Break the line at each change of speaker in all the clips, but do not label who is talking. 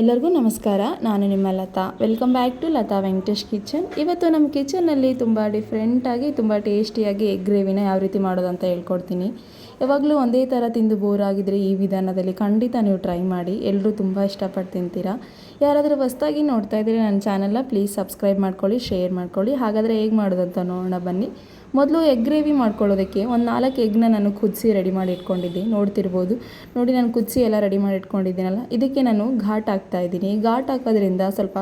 ಎಲ್ಲರಿಗೂ ನಮಸ್ಕಾರ. ನಾನು ನಿಮ್ಮ Latha. Welcome back to Latha Venkatesh kitchen ಇವತ್ತು ನಮ್ಮ ಕಿಚನಲ್ಲಿ ತುಂಬ ಡಿಫ್ರೆಂಟಾಗಿ ತುಂಬ ಟೇಸ್ಟಿಯಾಗಿ ಎಗ್ ಗ್ರೇವಿನ ಯಾವ ರೀತಿ ಮಾಡೋದು ಅಂತ ಹೇಳ್ಕೊಡ್ತೀನಿ. ಯಾವಾಗಲೂ ಒಂದೇ ಥರ ತಿಂದು ಬೋರ್ ಆಗಿದ್ರೆ ಈ ವಿಧಾನದಲ್ಲಿ ಖಂಡಿತ ನೀವು ಟ್ರೈ ಮಾಡಿ. ಎಲ್ಲರೂ ತುಂಬ ಇಷ್ಟಪಟ್ಟು ತಿಂತೀರಾ? ಯಾರಾದರೂ ಹೊಸ್ದಾಗಿ ನೋಡ್ತಾ ಇದ್ದರೆ ನನ್ನ ಚಾನಲ್ನ ಪ್ಲೀಸ್ ಸಬ್ಸ್ಕ್ರೈಬ್ ಮಾಡ್ಕೊಳ್ಳಿ ಶೇರ್ ಮಾಡ್ಕೊಳ್ಳಿ. ಹಾಗಾದರೆ ಹೇಗೆ ಮಾಡೋದಂತ ನೋಡೋಣ ಬನ್ನಿ. ಮೊದಲು ಎಗ್ ಗ್ರೇವಿ ಮಾಡ್ಕೊಳ್ಳೋದಕ್ಕೆ ಒಂದು ನಾಲ್ಕು ಎಗ್ನ ನಾನು ಕುದಿಸಿ ರೆಡಿ ಮಾಡಿ ಇಟ್ಕೊಂಡಿದ್ದೆ. ನೋಡ್ತಿರ್ಬೋದು. ನೋಡಿ ನಾನು ಕುದಿಸಿ ಎಲ್ಲ ರೆಡಿ ಮಾಡಿ ಇಟ್ಕೊಂಡಿದ್ದೀನಲ್ಲ, ಇದಕ್ಕೆ ನಾನು ಘಾಟ್ ಹಾಕ್ತಾ ಇದ್ದೀನಿ. ಘಾಟ್ ಹಾಕೋದ್ರಿಂದ ಸ್ವಲ್ಪ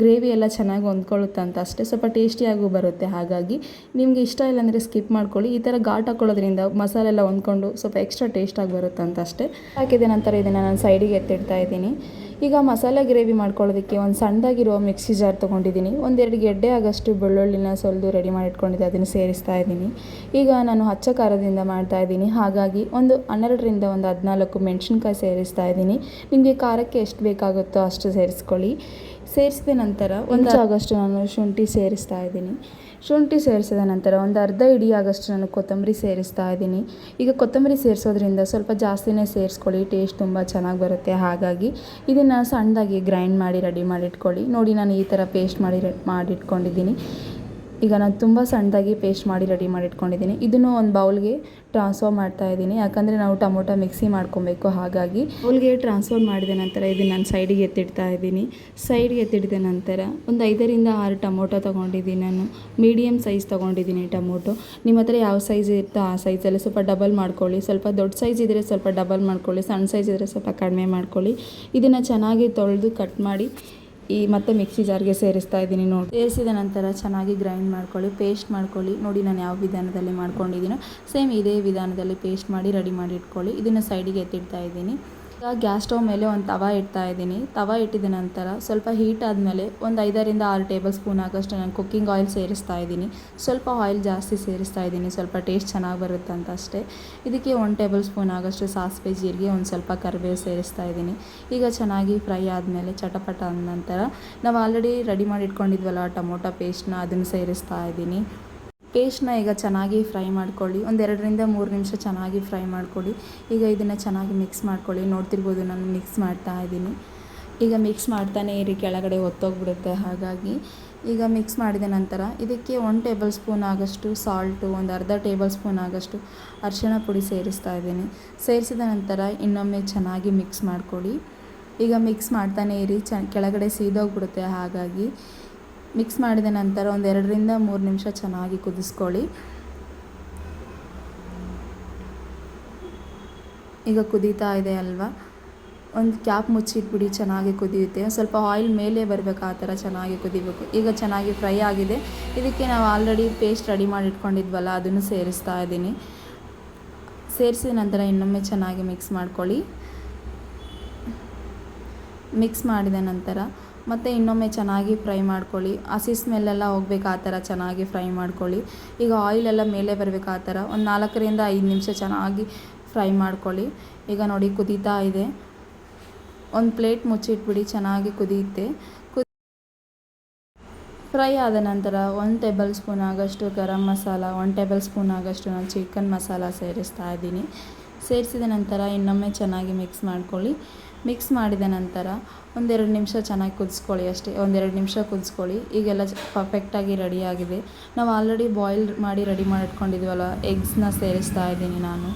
ಗ್ರೇವಿ ಎಲ್ಲ ಚೆನ್ನಾಗಿ ಹೊಂದ್ಕೊಳ್ಳುತ್ತೆ ಅಂತ ಅಷ್ಟೇ. ಸ್ವಲ್ಪ ಟೇಸ್ಟಿಯಾಗೂ ಬರುತ್ತೆ. ಹಾಗಾಗಿ ನಿಮಗೆ ಇಷ್ಟ ಇಲ್ಲಾಂದರೆ ಸ್ಕಿಪ್ ಮಾಡ್ಕೊಳ್ಳಿ. ಈ ಥರ ಘಾಟ್ ಹಾಕೊಳ್ಳೋದ್ರಿಂದ ಮಸಾಲೆ ಎಲ್ಲ ಹೊಂದ್ಕೊಂಡು ಸ್ವಲ್ಪ ಎಕ್ಸ್ಟ್ರಾ ಟೇಸ್ಟಾಗಿ ಬರುತ್ತೆ ಅಂತ ಅಷ್ಟೇ. ಹಾಕಿದ ನಂತರ ಇದನ್ನು ನಾನು ಸೈಡಿಗೆ ಎತ್ತಿಡ್ತಾ ಇದ್ದೀನಿ. ಈಗ ಮಸಾಲೆ ಗ್ರೇವಿ ಮಾಡ್ಕೊಳ್ಳೋದಕ್ಕೆ ಒಂದು ಸಣ್ಣದಾಗಿರೋ ಮಿಕ್ಸಿ ಜಾರ್ ತೊಗೊಂಡಿದ್ದೀನಿ. ಒಂದೆರಡು ಗೆಡ್ಡೆ ಆಗಷ್ಟು ಬೆಳ್ಳುಳ್ಳಿನ ಸೊಲ್ದು ರೆಡಿ ಮಾಡಿ ಇಟ್ಕೊಂಡಿದ್ದೆ ಅದನ್ನು ಸೇರಿಸ್ತಾ ಇದ್ದೀನಿ. ಈಗ ನಾನು ಹಚ್ಚ ಖಾರದಿಂದ ಮಾಡ್ತಾ ಇದ್ದೀನಿ. ಹಾಗಾಗಿ ಒಂದು ಹನ್ನೆರಡರಿಂದ ಒಂದು ಹದಿನಾಲ್ಕು ಮೆಣಸಿನ್ಕಾಯಿ ಸೇರಿಸ್ತಾ ಇದ್ದೀನಿ. ನಿಮಗೆ ಖಾರಕ್ಕೆ ಎಷ್ಟು ಬೇಕಾಗುತ್ತೋ ಅಷ್ಟು ಸೇರಿಸ್ಕೊಳ್ಳಿ. ಸೇರಿಸಿದ ನಂತರ ಒಂದು ಆಗಷ್ಟು ನಾನು ಶುಂಠಿ ಸೇರಿಸ್ತಾ ಇದ್ದೀನಿ. ಶುಂಠಿ ಸೇರಿಸಿದ ನಂತರ ಒಂದು ಅರ್ಧ ಇಡೀ ಆಗಷ್ಟು ನಾನು ಕೊತ್ತಂಬರಿ ಸೇರಿಸ್ತಾ ಇದ್ದೀನಿ. ಈಗ ಕೊತ್ತಂಬರಿ ಸೇರಿಸೋದ್ರಿಂದ ಸ್ವಲ್ಪ ಜಾಸ್ತಿನೇ ಸೇರಿಸ್ಕೊಳ್ಳಿ, ಟೇಸ್ಟ್ ತುಂಬ ಚೆನ್ನಾಗಿ ಬರುತ್ತೆ. ಹಾಗಾಗಿ ಇದನ್ನು ಸಣ್ಣದಾಗಿ ಗ್ರೈಂಡ್ ಮಾಡಿ, ರೆಡಿ ಮಾಡಿಟ್ಕೊಳ್ಳಿ ನೋಡಿ ನಾನು ಈ ಥರ ಪೇಸ್ಟ್ ಮಾಡಿ, ಮಾಡಿಟ್ಕೊಂಡಿದ್ದೀನಿ. ಈಗ ನಾನು ತುಂಬ ಸಣ್ಣದಾಗಿ ಪೇಸ್ಟ್ ಮಾಡಿ ರೆಡಿ ಮಾಡಿ ಇಟ್ಕೊಂಡಿದ್ದೀನಿ. ಇದನ್ನು ಒಂದು ಬೌಲ್ಗೆ ಟ್ರಾನ್ಸ್ಫರ್ ಮಾಡ್ತಾ ಇದ್ದೀನಿ. ಯಾಕಂದರೆ ನಾವು ಟೊಮೊಟೊ ಮಿಕ್ಸಿ ಮಾಡ್ಕೊಬೇಕು, ಹಾಗಾಗಿ. ಬೌಲ್ಗೆ ಟ್ರಾನ್ಸ್ಫರ್ ಮಾಡಿದ ನಂತರ ಇದನ್ನು ನಾನು ಸೈಡಿಗೆ ಎತ್ತಿಡ್ತಾ ಇದ್ದೀನಿ. ಸೈಡ್ಗೆ ಎತ್ತಿಡಿದ ನಂತರ ಒಂದು ಐದರಿಂದ ಆರು ಟೊಮೊಟೊ ತೊಗೊಂಡಿದ್ದೀನಿ ನಾನು. ಮೀಡಿಯಮ್ ಸೈಜ್ ತೊಗೊಂಡಿದ್ದೀನಿ ಟೊಮೊಟೊ. ನಿಮ್ಮ ಹತ್ರ ಯಾವ ಸೈಜ್ ಇರುತ್ತೋ ಆ ಸೈಜಲ್ಲಿ ಸ್ವಲ್ಪ ಡಬಲ್ ಮಾಡ್ಕೊಳ್ಳಿ. ಸ್ವಲ್ಪ ದೊಡ್ಡ ಸೈಜ್ ಇದ್ದರೆ ಸ್ವಲ್ಪ ಡಬಲ್ ಮಾಡ್ಕೊಳ್ಳಿ, ಸಣ್ಣ ಸೈಜ್ ಇದ್ದರೆ ಸ್ವಲ್ಪ ಕಡಿಮೆ ಮಾಡ್ಕೊಳ್ಳಿ. ಇದನ್ನು ಚೆನ್ನಾಗಿ ತೊಳೆದು ಕಟ್ ಮಾಡಿ ಈ ಮತ್ತೆ ಮಿಕ್ಸಿ ಜಾರ್ಗೆ ಸೇರಿಸ್ತಾ ಇದ್ದೀನಿ ನೋಡಿ. ಸೇರಿಸಿದ ನಂತರ ಚೆನ್ನಾಗಿ ಗ್ರೈಂಡ್ ಮಾಡ್ಕೊಳ್ಳಿ, ಪೇಸ್ಟ್ ಮಾಡ್ಕೊಳ್ಳಿ. ನೋಡಿ ನಾನು ಯಾವ ವಿಧಾನದಲ್ಲಿ ಮಾಡ್ಕೊಂಡಿದ್ದೀನೋ, ಸೇಮ್ ಇದೇ ವಿಧಾನದಲ್ಲಿ ಪೇಸ್ಟ್ ಮಾಡಿ, ರೆಡಿ ಮಾಡಿ ಇಟ್ಕೊಳ್ಳಿ. ಇದನ್ನು ಸೈಡಿಗೆ ಎತ್ತಿಡ್ತಾ ಇದ್ದೀನಿ. ಈಗ ಗ್ಯಾಸ್ ಸ್ಟವ್ ಮೇಲೆ ಒಂದು ತವ ಇಡ್ತಾ ಇದ್ದೀನಿ. ತವ ಇಟ್ಟಿದ ನಂತರ ಸ್ವಲ್ಪ ಹೀಟ್ ಆದಮೇಲೆ ಒಂದು ಐದರಿಂದ ಆರು ಟೇಬಲ್ ಸ್ಪೂನ್ ಆಗೋಷ್ಟು ನಾನು ಕುಕ್ಕಿಂಗ್ ಆಯಿಲ್ ಸೇರಿಸ್ತಾ ಇದ್ದೀನಿ. ಸ್ವಲ್ಪ ಆಯಿಲ್ ಜಾಸ್ತಿ ಸೇರಿಸ್ತಾ ಇದ್ದೀನಿ. ಸ್ವಲ್ಪ ಟೇಸ್ಟ್ ಚೆನ್ನಾಗಿ ಬರುತ್ತೆ ಅಂತ ಅಷ್ಟೇ. ಇದಕ್ಕೆ ಒಂದು ಟೇಬಲ್ ಸ್ಪೂನ್ ಆಗೋಷ್ಟು ಸಾಸಿವೆ, ಜೀರಿಗೆ, ಒಂದು ಸ್ವಲ್ಪ ಕರಿಬೇವು ಸೇರಿಸ್ತಾ ಇದ್ದೀನಿ. ಈಗ ಚೆನ್ನಾಗಿ ಫ್ರೈ ಆದಮೇಲೆ ಚಟಪಟ ಆದ ನಂತರ ನಾವು ಆಲ್ರೆಡಿ ರೆಡಿ ಮಾಡಿ ಇಟ್ಕೊಂಡಿದ್ವಲ್ಲ ಟೊಮೊಟೊ ಪೇಸ್ಟ್ನ ಅದನ್ನು ಸೇರಿಸ್ತಾ ಇದ್ದೀನಿ. ಪೇಸ್ಟ್ನ ಈಗ ಚೆನ್ನಾಗಿ ಫ್ರೈ ಮಾಡ್ಕೊಳ್ಳಿ. ಒಂದೆರಡರಿಂದ ಮೂರು ನಿಮಿಷ ಚೆನ್ನಾಗಿ ಫ್ರೈ ಮಾಡ್ಕೊಳ್ಳಿ. ಈಗ ಇದನ್ನು ಚೆನ್ನಾಗಿ ಮಿಕ್ಸ್ ಮಾಡ್ಕೊಳ್ಳಿ. ನೋಡ್ತಿರ್ಬೋದು ನಾನು ಮಿಕ್ಸ್ ಮಾಡ್ತಾ ಇದ್ದೀನಿ. ಈಗ ಮಿಕ್ಸ್ ಮಾಡ್ತಾನೆ ಇರಿ, ಕೆಳಗಡೆ ಒತ್ತೋಗ್ಬಿಡುತ್ತೆ. ಹಾಗಾಗಿ ಈಗ ಮಿಕ್ಸ್ ಮಾಡಿದ ನಂತರ ಇದಕ್ಕೆ ಒನ್ ಟೇಬಲ್ ಸ್ಪೂನ್ ಆಗೋಷ್ಟು ಸಾಲ್ಟು ಒಂದು ಅರ್ಧ ಟೇಬಲ್ ಸ್ಪೂನ್ ಆಗಷ್ಟು ಅರಿಶಿಣ ಪುಡಿ ಸೇರಿಸ್ತಾ ಇದ್ದೀನಿ. ಸೇರಿಸಿದ ನಂತರ ಇನ್ನೊಮ್ಮೆ ಚೆನ್ನಾಗಿ ಮಿಕ್ಸ್ ಮಾಡ್ಕೊಳ್ಳಿ. ಈಗ ಮಿಕ್ಸ್ ಮಾಡ್ತಾನೆ ಇರಿ, ಚ, ಕೆಳಗಡೆ ಸೀದೋಗ್ಬಿಡುತ್ತೆ. ಹಾಗಾಗಿ ಮಿಕ್ಸ್ ಮಾಡಿದ ನಂತರ ಒಂದು ಎರಡರಿಂದ ಮೂರು ನಿಮಿಷ ಚೆನ್ನಾಗಿ ಕುದಿಸ್ಕೊಳ್ಳಿ. ಈಗ ಕುದೀತಾ ಇದೆ ಅಲ್ವಾ? ಒಂದು ಕ್ಯಾಪ್ ಮುಚ್ಚಿಟ್ಬಿಡಿ, ಚೆನ್ನಾಗಿ ಕುದಿಯುತ್ತೆ. ಸ್ವಲ್ಪ ಆಯಿಲ್ ಮೇಲೆ ಬರಬೇಕು, ಆ ಥರ ಚೆನ್ನಾಗಿ ಕುದಿಬೇಕು. ಈಗ ಚೆನ್ನಾಗಿ ಫ್ರೈ ಆಗಿದೆ. ಇದಕ್ಕೆ ನಾವು ಆಲ್ರೆಡಿ ಪೇಸ್ಟ್ ರೆಡಿ ಮಾಡಿ ಇಟ್ಕೊಂಡಿದ್ವಲ್ಲ ಅದನ್ನು ಸೇರಿಸ್ತಾ ಇದ್ದೀನಿ. ಸೇರಿಸಿದ ನಂತರ ಇನ್ನೊಮ್ಮೆ ಚೆನ್ನಾಗಿ ಮಿಕ್ಸ್ ಮಾಡ್ಕೊಳ್ಳಿ. ಮಿಕ್ಸ್ ಮಾಡಿದ ನಂತರ ಮತ್ತು ಇನ್ನೊಮ್ಮೆ ಚೆನ್ನಾಗಿ ಫ್ರೈ ಮಾಡ್ಕೊಳ್ಳಿ. ಹಸಿ ಸ್ಮೆಲ್ಲೆಲ್ಲ ಹೋಗ್ಬೇಕು ಆ ಥರ ಚೆನ್ನಾಗಿ ಫ್ರೈ ಮಾಡ್ಕೊಳ್ಳಿ. ಈಗ ಆಯಿಲೆಲ್ಲ ಮೇಲೆ ಬರಬೇಕು ಆ ಥರ ಒಂದು ನಾಲ್ಕರಿಂದ ಐದು ನಿಮಿಷ ಚೆನ್ನಾಗಿ ಫ್ರೈ ಮಾಡ್ಕೊಳ್ಳಿ. ಈಗ ನೋಡಿ ಕುದೀತಾ ಇದೆ. ಒಂದು ಪ್ಲೇಟ್ ಮುಚ್ಚಿಟ್ಬಿಡಿ, ಚೆನ್ನಾಗಿ ಕುದಿಯುತ್ತೆ ಕುದಿ ಫ್ರೈ ಆದ ನಂತರ ಒಂದು ಟೇಬಲ್ ಸ್ಪೂನ್ ಆಗಷ್ಟು garam masala one tablespoon ಆಗಷ್ಟು ನಾನು ಚಿಕನ್ ಮಸಾಲ ಸೇರಿಸ್ತಾ ಇದ್ದೀನಿ. ಸೇರಿಸಿದ ನಂತರ ಇನ್ನೊಮ್ಮೆ ಚೆನ್ನಾಗಿ ಮಿಕ್ಸ್ ಮಾಡ್ಕೊಳ್ಳಿ. ಮಿಕ್ಸ್ ಮಾಡಿದ ನಂತರ ಒಂದೆರಡು ನಿಮಿಷ ಚೆನ್ನಾಗಿ ಕುದಿಸ್ಕೊಳ್ಳಿ ಅಷ್ಟೇ, ಒಂದೆರಡು ನಿಮಿಷ ಕುದಿಸ್ಕೊಳ್ಳಿ. ಈಗೆಲ್ಲ ಪರ್ಫೆಕ್ಟಾಗಿ ರೆಡಿಯಾಗಿದೆ ನಾವು ಆಲ್ರೆಡಿ ಬಾಯ್ಲ್ ಮಾಡಿ ರೆಡಿ ಮಾಡಿಟ್ಕೊಂಡಿದ್ವಲ್ಲ ಎಗ್ಸ್ನ ಸೇರಿಸ್ತಾ ಇದ್ದೀನಿ ನಾನು.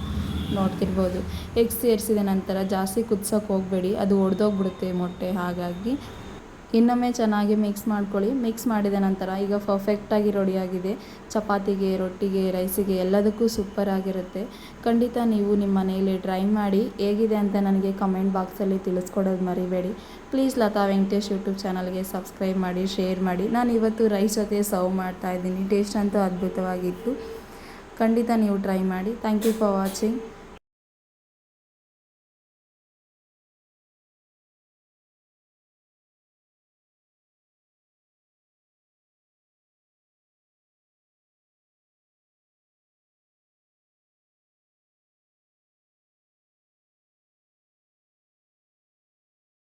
ನೋಡ್ತಿರ್ಬೋದು. ಎಗ್ ಸೇರಿಸಿದ ನಂತರ ಜಾಸ್ತಿ ಕುದ್ಸೋಕೆ ಹೋಗಬೇಡಿ. ಅದು ಒಡೆದೋಗ್ಬಿಡುತ್ತೆ ಮೊಟ್ಟೆ, ಹಾಗಾಗಿ. ಇನ್ನೊಮ್ಮೆ ಚೆನ್ನಾಗಿ ಮಿಕ್ಸ್ ಮಾಡ್ಕೊಳ್ಳಿ. ಮಿಕ್ಸ್ ಮಾಡಿದ ನಂತರ ಈಗ ಪರ್ಫೆಕ್ಟಾಗಿ ರೆಡಿಯಾಗಿದೆ ಚಪಾತಿಗೆ, ರೊಟ್ಟಿಗೆ ರೈಸಿಗೆ ಎಲ್ಲದಕ್ಕೂ ಸೂಪರ್ ಆಗಿರುತ್ತೆ. ಖಂಡಿತ ನೀವು ನಿಮ್ಮ ಮನೆಯಲ್ಲಿ ಟ್ರೈ ಮಾಡಿ ಹೇಗಿದೆ ಅಂತ ನನಗೆ ಕಮೆಂಟ್ ಬಾಕ್ಸಲ್ಲಿ ತಿಳಿಸ್ಕೊಡೋದು ಮರಿಬೇಡಿ. ಪ್ಲೀಸ್ ಲತಾ ವೆಂಕಟೇಶ್ ಯೂಟ್ಯೂಬ್ ಚಾನಲ್ಗೆ ಸಬ್ಸ್ಕ್ರೈಬ್ ಮಾಡಿ ಶೇರ್ ಮಾಡಿ. ನಾನು ಇವತ್ತು ರೈಸ್ ಜೊತೆ ಸರ್ವ್ ಮಾಡ್ತಾ ಇದ್ದೀನಿ. ಟೇಸ್ಟ್ ಅಂತೂ ಅದ್ಭುತವಾಗಿತ್ತು. ಖಂಡಿತ ನೀವು ಟ್ರೈ ಮಾಡಿ. Thank you for watching